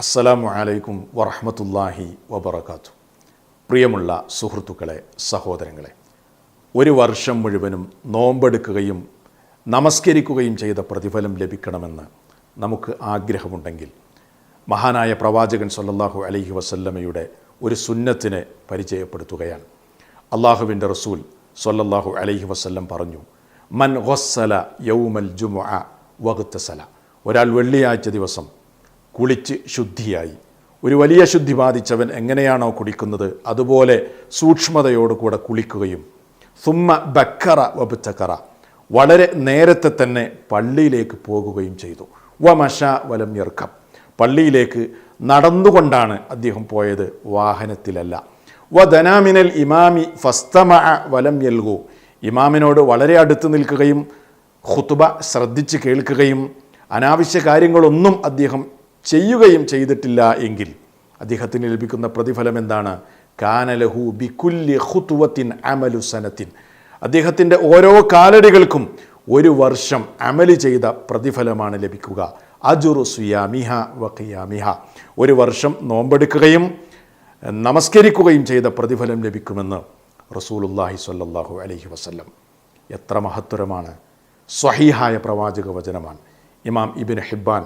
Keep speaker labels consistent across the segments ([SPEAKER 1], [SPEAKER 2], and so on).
[SPEAKER 1] അസ്സലാമു അലൈക്കും വറഹമത്തല്ലാഹി വബർക്കാത്തു പ്രിയമുള്ള സുഹൃത്തുക്കളെ സഹോദരങ്ങളെ ഒരു വർഷം മുഴുവനും നോമ്പെടുക്കുകയും നമസ്കരിക്കുകയും ചെയ്ത പ്രതിഫലം ലഭിക്കണമെന്ന് നമുക്ക് ആഗ്രഹമുണ്ടെങ്കിൽ മഹാനായ പ്രവാചകൻ സല്ലാഹു അലഹി വസല്ലമയുടെ ഒരു സുന്നത്തിനെ പരിചയപ്പെടുത്തുകയാണ്. അള്ളാഹുവിന്റെ റസൂൽ സല്ലല്ലാഹു അലഹി വസ്ല്ലം പറഞ്ഞു മൻ ഹൊസ്സല യൗമൽ ജുമുഅ വകുത്തസല ഒരാൾ വെള്ളിയാഴ്ച ദിവസം കുളിച്ച് ശുദ്ധിയായി. ഒരു വലിയ ശുദ്ധി ബാധിച്ചവൻ എങ്ങനെയാണോ കുളിക്കുന്നത് അതുപോലെ സൂക്ഷ്മതയോടുകൂടെ കുളിക്കുകയും. സുമ്മ ബക്കറ വപുച്ചക്കറ വളരെ നേരത്തെ തന്നെ പള്ളിയിലേക്ക് പോകുകയും ചെയ്തു. വമഷ വലം ഞെർക്കം. പള്ളിയിലേക്ക് നടന്നുകൊണ്ടാണ് അദ്ദേഹം പോയത് വാഹനത്തിലല്ല. വ ദനാമിനൽ ഇമാമി ഫസ്തമ വലം യൽഗു. ഇമാമിനോട് വളരെ അടുത്ത് നിൽക്കുകയും ഖുത്ബ ശ്രദ്ധിച്ച് കേൾക്കുകയും അനാവശ്യ കാര്യങ്ങളൊന്നും അദ്ദേഹം ചെയ്യുകയും ചെയ്തിട്ടില്ല എങ്കിൽ അദ്ദേഹത്തിന് ലഭിക്കുന്ന പ്രതിഫലം എന്താണ്? കാനലഹു ബിക്കുല്യ ഹുത്തുവത്തിൻ അമലു സനത്തിൻ. അദ്ദേഹത്തിന്റെ ഓരോ കാലടികൾക്കും ഒരു വർഷം അമൽ ചെയ്ത പ്രതിഫലമാണ് ലഭിക്കുക. അജുറു സുയാമിഹ വഖിയാമിഹ ഒരു വർഷം നോമ്പെടുക്കുകയും നമസ്കരിക്കുകയും ചെയ്ത പ്രതിഫലം ലഭിക്കുമെന്ന് റസൂലുല്ലാഹി സ്വല്ലല്ലാഹു അലൈഹി വസല്ലം. എത്ര മഹത്തരമാണ്. സ്വഹീഹായ പ്രവാചക വചനമാണ്. ഇമാം ഇബിൻ ഹിബ്ബാൻ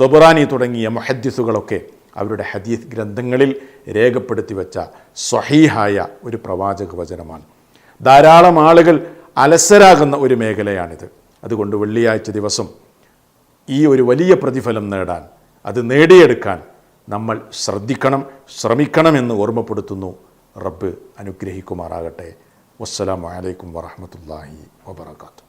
[SPEAKER 1] തൊബറാനി തുടങ്ങിയ മുഹദ്ദിസുകളൊക്കെ അവരുടെ ഹദീസ് ഗ്രന്ഥങ്ങളിൽ രേഖപ്പെടുത്തി വെച്ച സ്വഹീഹായ ഒരു പ്രവാചക വചനമാണ്. ധാരാളം ആളുകൾ അലസരാകുന്ന ഒരു മേഖലയാണിത്. അതുകൊണ്ട് വെള്ളിയാഴ്ച ദിവസം ഈ ഒരു വലിയ പ്രതിഫലം നേടാൻ അത് നേടിയെടുക്കാൻ നമ്മൾ ശ്രദ്ധിക്കണം ശ്രമിക്കണമെന്ന് ഓർമ്മപ്പെടുത്തുന്നു റബ്ബ് അനുഗ്രഹിക്കുമാറാകട്ടെ. വസ്സലാമലൈക്കും വറഹമത്തല്ലാഹി വബർക്കാത്തു